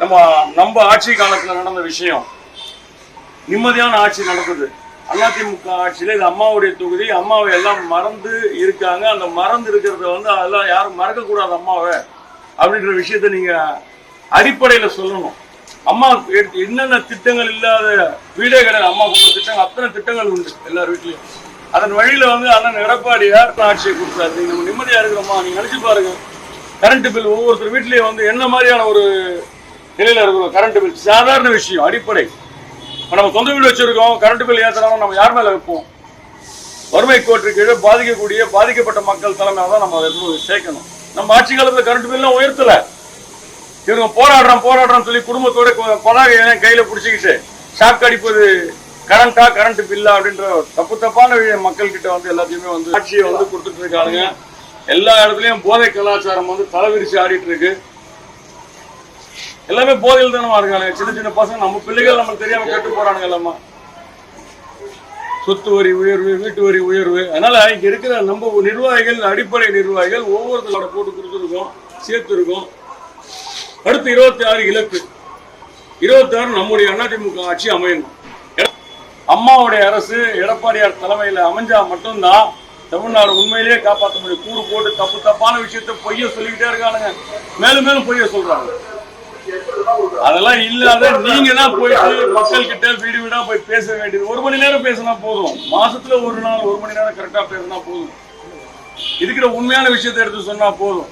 நம்ம நம்ம ஆட்சி காலத்துல நடந்த விஷயம். நிம்மதியான ஆட்சி நடக்குது அதிமுக ஆட்சியில இது அம்மாவுடைய தொகுதி. அம்மாவை எல்லாம் மறந்து இருக்காங்க. அந்த மறந்து இருக்கிறத வந்து அதெல்லாம் யாரும் மறக்க கூடாது அம்மாவை அப்படின்ற விஷயத்த நீங்க அடிப்படையில சொல்லணும். அம்மா எடுத்து என்னென்ன திட்டங்கள் இல்லாத வீடே கிடையாது. அம்மா கொடுத்த திட்டங்கள் அத்தனை திட்டங்கள் உண்டு எல்லார் வீட்லயும். அதன் வழியில வந்து அண்ணன் எடப்பாடியார் ஆட்சியை கொடுத்தாரு. நீங்க நம்ம நிம்மதியா இருக்கிறோமா நீங்க நினைச்சு பாருங்க. கரண்ட் பில் ஒவ்வொருத்தர் வீட்லயும் வந்து என்ன மாதிரியான ஒரு நிலையில இருக்கிறோம் கரண்ட் பில் சாதாரண விஷயம் அடிப்படை. நம்ம சொந்த வீடு வச்சிருக்கோம் கரண்ட் பில் ஏற்றுறாலும் நம்ம யார் மேலே வைப்போம்? வறுமை கோட்டு கீழே பாதிக்கக்கூடிய பாதிக்கப்பட்ட மக்கள் தலைமையாக தான் நம்ம அதை சேர்க்கணும். நம்ம ஆட்சி காலத்தில் கரண்ட் பில்லாம் உயர்த்தல. இவங்க போராடுறோம் போராடுறோம் சொல்லி குடும்பத்தோட கொ- கையில் பிடிச்சிக்கிட்டு ஷாக் அடிப்பது கரண்டா கரண்ட் பில்லா அப்படின்ற தப்பு தப்பான மக்கள் கிட்ட வந்து எல்லாத்தையுமே வந்து ஆட்சியை வந்து கொடுத்துட்டு இருக்காங்க எல்லா இடத்துலயும் போதை கலாச்சாரம் வந்து தலைவிரிச்சு ஆடிட்டு இருக்கு. எல்லாமே போதையில் தானே இருக்காங்க சின்ன சின்ன பசங்க நம்ம பிள்ளைகள் நம்ம தெரியாம கெட்டு போறானுங்க எல்லாமா. சொத்து வரி உயர்வு வீட்டு வரி உயர்வு. அதனால இங்க இருக்கிற நம்ம நிர்வாகிகள் அடிப்படை நிர்வாகிகள் ஒவ்வொருத்தரோட போட்டு கொடுத்துருக்கோம் சேர்த்துருக்கோம். அடுத்து இருபத்தி ஆறு இலக்கு. இருபத்தி ஆறு நம்முடைய அதிமுக ஆட்சி அமையணும். அம்மாவுடைய அரசு எடப்பாடியார் தலைமையில அமைஞ்சா மட்டும்தான் தமிழ்நாடு உண்மையிலேயே காப்பாற்ற முடியும். கூறு போட்டு தப்பு தப்பான விஷயத்த பொய்ய சொல்லிக்கிட்டே இருக்கானுங்க. மேலும் மேலும் பொய்ய சொல்றாங்க. அதெல்லாம் இல்லாத நீங்க தான் போயிட்டு மக்கள் கிட்ட வீடு வீடா போய் பேச வேண்டியது. ஒரு மணி நேரம் பேசினா போதும். மாசத்துல ஒரு நாள் ஒரு மணி நேரம் கரெக்டா பேசினா போதும். இருக்கிற உண்மையான விஷயத்தை எடுத்து சொன்னா போதும்.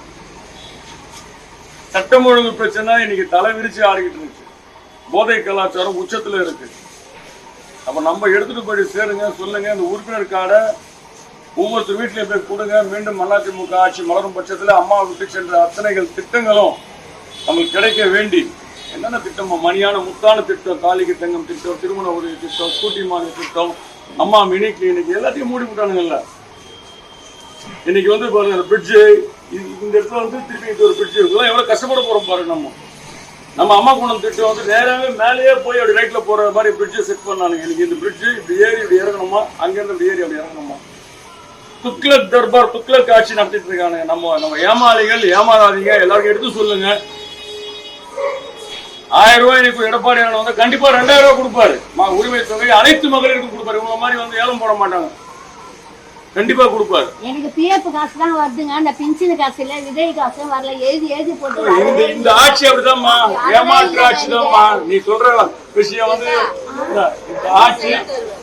சட்டம் ஒழுங்கு பிரச்சனை இன்னைக்கு தலை விரிச்சு ஆடிக்கிட்டு இருக்கு. போதை கலாச்சாரம் உச்சத்துல இருக்கு. அப்ப நம்ம எடுத்துட்டு போய் சேருங்க சொல்லுங்க. இந்த உறுப்பினர் கார்டை ஒவ்வொருத்தர் வீட்லயும் போய் கொடுங்க. மீண்டும் அதிமுக ஆட்சி மலரும் பட்சத்துல அம்மா விட்டு சென்ற அத்தனைகள் திட்டங்களும் நம்மளுக்கு கிடைக்க வேண்டி என்னென்ன திட்டம்? மணியான முத்தான திட்டம் காலிக்கு தங்கம் திட்டம் திருமண உதவி திட்டம் ஸ்கூட்டி மாநில திட்டம் அம்மா மினி கிளினிக் எல்லாத்தையும் மூடி விட்டானுங்கல்ல. இன்னைக்கு வந்து பாருங்க அந்த பிரிட்ஜு இந்த இடத்துல வந்து திருப்பி இது ஒரு பிரிட்ஜு இதெல்லாம் எவ்வளவு கஷ்டப்பட போறோம் பாருங்க நம்ம. நம்ம அம்மா குணம் திட்டம் வந்து நேராவே மேலேயே போய் அப்படி ரைட்ல போற மாதிரி பிரிட்ஜை செட் பண்ணானுங்க. இன்னைக்கு இந்த பிரிட்ஜு இப்படி ஏறி இப்படி இறங்கணுமா? அங்கிருந்து இப்படி ஏறி அப்படி இறங்கணுமா? துக்ளக் தர்பார் துக்ளக் ஆட்சி நடத்திட்டு இருக்கானுங்க. நம்ம நம்ம ஏமாளிகள் ஏமாறாதீங்க. எல்லாருக்கும் எடுத்து சொல்லுங்க. ஆயிரம் ரூபாய் இன்னைக்கு எடப்பாடி வந்து கண்டிப்பா ரெண்டாயிரம் ரூபாய் கொடுப்பாரு. உரிமை தொகை அனைத்து மகளிருக்கும் கொடுப்பாரு. இவங்க மாதிரி வந்து ஏலம் போட மாட்டாங்க. கண்டிப்பா கொடுப்பாரு. எனக்கு பிஎஃப் காசு தான் வருதுங்க. அந்த பின்ஷன் காசு இல்ல விதவை காசும் வரல. எழுதி எழுதி போட்டு இந்த இந்த ஆட்சி அப்படிதான்மா. ஏமாற்று ஆட்சி தான்மா நீ சொல்ற விஷயம் வந்து இந்த ஆட்சி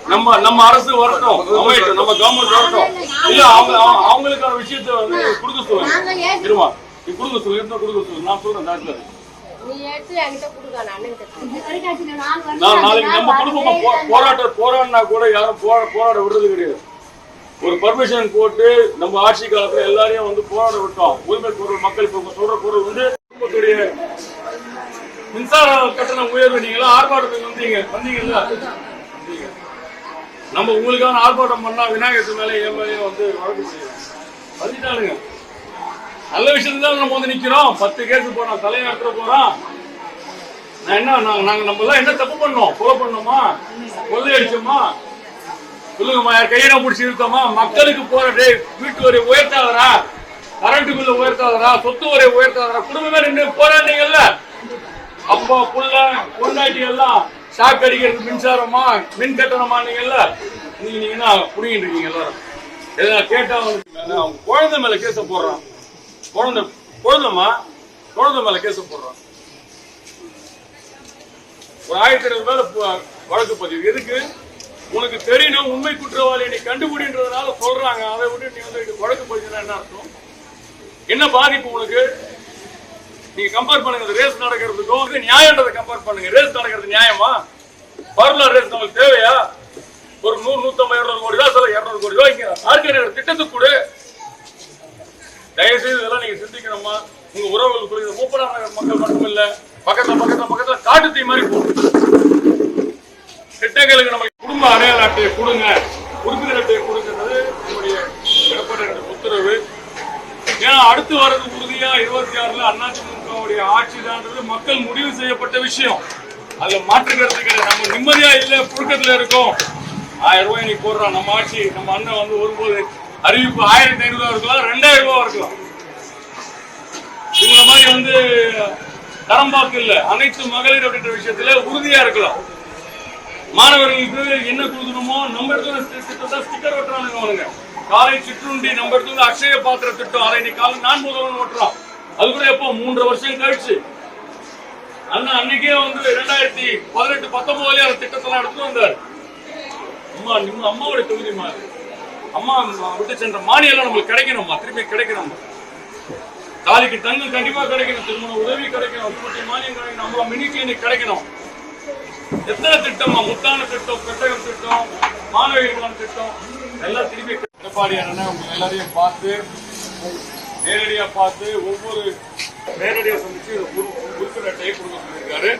நம்ம நம்ம அரசு வரட்டும். அமையட்டும் நம்ம கவர்மெண்ட் வரட்டும். இல்ல அவங்க அவங்க- அவங்களுக்கான விஷயத்தை வந்து கொடுக்க சொல்லுங்க. இருமா நீ கொடுக்க சொல்லு இருந்தா கொடுக்க சொல்லு. நான் சொல்றேன் டாக்டர் நீ எடுத்து என்கிட்ட கொடுக்க நான் நாளைக்கு நம்ம குடும்பம் போராட்ட போராடினா கூட யாரும் போராட விடுறது கிடையாது. ஒரு பர்மிஷன் போட்டு நம்ம ஆட்சி காலத்துல எல்லாரையும் வந்து போராட விட்டோம். உரிமை குரல் மக்கள் இப்ப சொல்ற குரல் வந்து குடும்பத்துடைய மின்சார கட்டண உயர்வு. நீங்களா ஆர்ப்பாட்டத்துக்கு வந்தீங்க. வந்தீங்கல்ல? வந்தீங்க. நம்ம உங்களுக்கான ஆர்ப்பாட்டம் பண்ணா விநாயகர் மேல மேலேயும் வந்து வழக்கு பதினாலுங்க நல்ல விஷயத்துல தான் நம்ம வந்து நிக்கிறோம். பத்து கேஸ் போறோம் தலைநடத்த போறோம். நான் என்ன நாங்க நாங்க நம்ம எல்லாம் என்ன தப்பு பண்ணோம்? கொலை பண்ணோமா? கொள்ளை அடிச்சோமா சொல்லுங்கம்மா யார் கையில பிடிச்சி இருக்கோமா மக்களுக்கு போற டேய் வீட்டு வரை உயர்த்தாதரா கரண்ட் பில்ல உயர்த்தாதரா சொத்து வரை உயர்த்தாதரா குடும்பமே நின்று போராடினீங்கல்ல? அப்பா புள்ள பொண்டாட்டி எல்லாம் ஷாக் அடிக்கிறது மின்சாரமா மின் கட்டணமா நீங்கல்ல? நீங்க நீங்க என்ன புடிங்கிட்டு இருக்கீங்க எல்லாரும்? எதனா கேட்டா அவங்க குழந்தை மேல கேச போடுறான். குழந்தை குழந்தைமா குழந்தை மேல கேச போடுறான். ஒரு ஆயிரத்தி ஐநூறு மேல வழக்கு பதிவு. எதுக்கு? உனக்கு தெரியணும் உண்மை குற்றவாளி நீ கண்டுபிடின்றதுனால சொல்றாங்க. அதை விட்டு நீ வந்து வழக்கு பதிவுனா என்ன அர்த்தம்? என்ன பாதிப்பு உனக்கு? நீங்க கம்பேர் பண்ணுங்க. இந்த ரேஸ் நடக்கிறதுக்கும் இது நியாயன்றதை கம்பேர் பண்ணுங்க. ரேஸ் நடக்கிறது நியாயமா? பர்லர் ரேஸ் நம்மளுக்கு தேவையா? ஒரு நூறு நூத்தம்பது இருநூறு கோடி ரூபா சில இருநூறு கோடி ரூபாய்க்கு. ஆர்கனைசர் திட்டத்துக்கு கூட. தயவு செய்து இதெல்லாம் நீங்க சிந்திக்கணுமா? உங்க உறவுகளுக்குள்ள இது மூப்பனார் மக்கள் மட்டும் இல்ல பக்கத்துல பக்கத்துல பக்கத்துல காட்டு தீ மாதிரி போகும் திட்டங்களுக்கு நம்ம குடும்ப அடையாள அட்டையை கொடுங்க. உறுப்பினர் அட்டையை கொடுக்கிறது நம்முடைய எடப்பாடி உத்தரவு. ஏன்னா அடுத்து வர்றது உறுதியா இருபத்தி ஆறுல அதிமுகவுடைய ஆட்சிதான்றது மக்கள் முடிவு செய்யப்பட்ட விஷயம். அதுல மாற்றுக்கிறது கிடையாது. நம்ம நிம்மதியா இல்ல புழுக்கத்துல இருக்கோம். ஆயிரம் ரூபாய் நீ போடுறான் நம்ம ஆட்சி நம்ம அண்ணன் வந்து வரும்போது அறிவிப்பு ஆயிரத்தி ஐநூறு ரூபா இருக்கலாம் ரெண்டாயிரம் ரூபா இருக்கலாம். இவங்கள மாதிரி வந்து தரம்பாக்கு இல்ல. அனைத்து மகளிர் அப்படின்ற விஷயத்துல உறுதியா இருக்கலாம். மாணவர்களுக்கு என்ன கொடுக்கணுமோ நம்ம இடத்துல திட்டத்தை ஸ்டிக்கர் ஒட்டுறானுங்க அவனுங்க காலை சிற்றுண்டி நம்ம இடத்துல அக்ஷய பாத்திர திட்டம். அதை இன்னைக்கு காலை நான் முதல்வன் ஓட்டுறான் அது கூட எப்போ? மூன்று வருஷம் கழிச்சு. அண்ணா அன்னைக்கே வந்து ரெண்டாயிரத்தி பதினெட்டு பத்தொன்பதுலயே அந்த திட்டத்தெல்லாம் எடுத்துட்டு வந்தார். அம்மா நம்ம அம்மாவோட தொகுதி மாதிரி. அம்மா விட்டு சென்ற மானியெல்லாம் நம்மளுக்கு கிடைக்கணும்மா திருப்பி கிடைக்கணும் தாலிக்கு தங்கு கண்டிப்பா கிடைக்கணும். திருமண உதவி கிடைக்கணும். திருப்பி மானியம் கிடைக்கணும். அம்மா மினி கிளினிக் கிடைக்கணும். எத்தனை திட்டம்மா முத்தான திட்டம் பெட்டகம் திட்டம் மாணவிகளுக்கான திட்டம். எல்லாம் திருப்பி எடப்பாடி அண்ணன் உங்க எல்லாரையும் பார்த்து நேரடியா பார்த்து ஒவ்வொரு நேரடியா சந்திச்சு இதை குறு- டை கொடுக்க சொல்லியிருக்காரு.